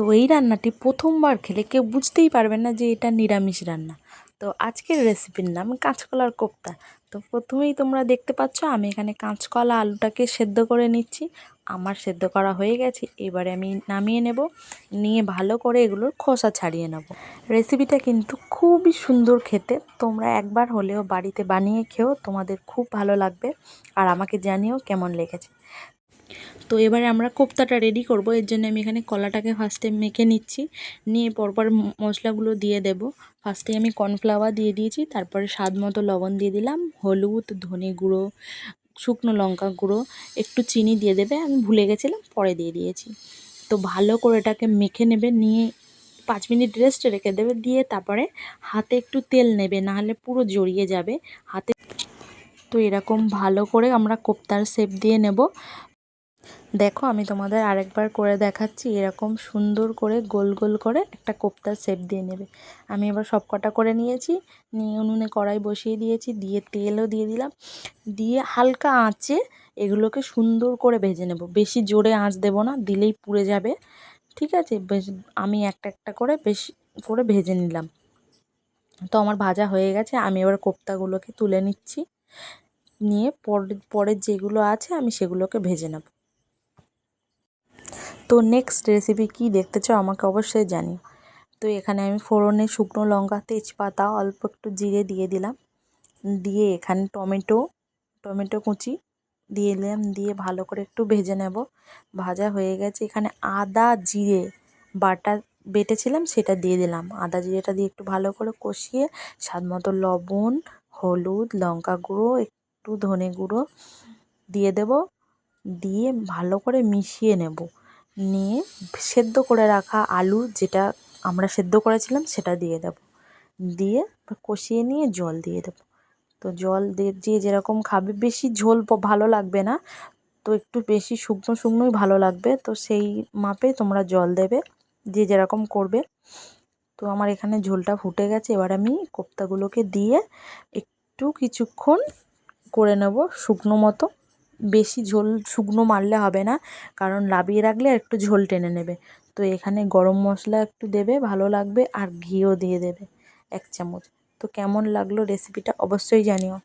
তো এই রান্নাটি প্রথমবার খেলে কেউ বুঝতেই পারবেন না যে এটা নিরামিষ রান্না। তো আজকের রেসিপির নাম কাঁচকলার কোপ্তা। তো প্রথমেই তোমরা দেখতে পাচ্ছ, আমি এখানে কাঁচকলা আলুটাকে সেদ্ধ করে নিচ্ছি। আমার সেদ্ধ করা হয়ে গেছে, এবারে আমি নামিয়ে নেব। নিয়ে ভালো করে এগুলোর খোসা ছাড়িয়ে নেব। রেসিপিটা কিন্তু খুবই সুন্দর খেতে। তোমরা একবার হলেও বাড়িতে বানিয়ে খেও তোমাদের খুব ভালো লাগবে। আর আমাকে জানিও কেমন লেগেছে। তো এবারে আমরা কোপ্তাটা রেডি করব। এর জন্য আমি এখানে কলাটাকে ফার্স্টে মেখে নিচ্ছি। নিয়ে পরপর মশলাগুলো দিয়ে দেব। ফার্স্টে আমি কর্নফ্লাওয়ার দিয়ে দিয়েছি। তারপরে স্বাদ মতো লবণ দিয়ে দিলাম। হলুদ, ধনে গুঁড়ো, শুকনো লঙ্কা গুঁড়ো, একটু চিনি দিয়ে দেবে। আমি ভুলে গেছিলাম, পরে দিয়ে দিয়েছি। তো ভালো করে এটাকে মেখে নেবে। নিয়ে পাঁচ মিনিট রেস্টে রেখে দেবে। দিয়ে তারপরে হাতে একটু তেল নেবে। নাহলে পুরো জড়িয়ে যাবে। হাতে তো এরকম ভালো করে আমরা কোপ্তার শেপ দিয়ে নেব। দেখো, আমি তোমাদের আরেকবার করে দেখাচ্ছি, এরকম সুন্দর করে গোল গোল করে একটা কোপ্তার শেপ দিয়ে নেবে। আমি এবার সব কটা করে নিয়েছি, নিয়ে উনুনে কড়াই বসিয়ে দিয়েছি, দিয়ে তেলও দিয়ে দিলাম। দিয়ে হালকা আঁচে এগুলোকে সুন্দর করে ভেজে নেব। বেশি জোরে আঁচ দেবো না, দিলেই পুড়ে যাবে। ঠিক আছে? বেশ, আমি একটা একটা করে বেশি করে ভেজে নিলাম। তো আমার ভাজা হয়ে গেছে, আমি এবার কোপ্তাগুলোকে তুলে নিচ্ছি। নিয়ে পরের যেগুলো আছে, আমি সেগুলোকে ভেজে নেব। তো নেক্সট রেসিপি কী দেখতে চাও আমাকে অবশ্যই জানি তো এখানে আমি ফোড়নে শুকনো লঙ্কা, তেজপাতা, অল্প একটু জিরে দিয়ে দিলাম। দিয়ে এখানে টমেটো টমেটো কুচি দিয়ে দিলাম। দিয়ে ভালো করে একটু ভেজে নেব। ভাজা হয়ে গেছে। এখানে আদা জিরে বাটা বেটেছিলাম, সেটা দিয়ে দিলাম। আদা জিরেটা দিয়ে একটু ভালো করে কষিয়ে স্বাদ মতো লবণ, হলুদ, লঙ্কা গুঁড়ো, একটু ধনে গুঁড়ো দিয়ে দেব। দিয়ে ভালো করে মিশিয়ে নেব। নিয়ে সেদ্ধ করে রাখা আলু যেটা আমরা সেদ্ধ করেছিলাম সেটা দিয়ে দেব। দিয়ে কষিয়ে নিয়ে জল দিয়ে দেব। তো জল দিয়ে যে যেরকম খাবে, বেশি ঝোল ভালো লাগবে না। তো একটু বেশি শুকনো শুকনোই ভালো লাগবে। তো সেই মাপে তোমরা জল দেবে, যে যেরকম করবে। তো আমার এখানে ঝোলটা ফুটে গেছে। এবার আমি কোপ্তাগুলোকে দিয়ে একটু কিছুক্ষণ করে নেব শুকনো মতো। বেশি ঝোল শুকনো মারলে হবে না, কারণ লাবিয়ে রাখলে একটু ঝোল টেনে নেবে। তো এখানে গরম মশলা একটু দেবে, ভালো লাগবে, আর ঘিও দিয়ে দেবে, এক চামচ। তো কেমন লাগল রেসিপিটা অবশ্যই জানিও।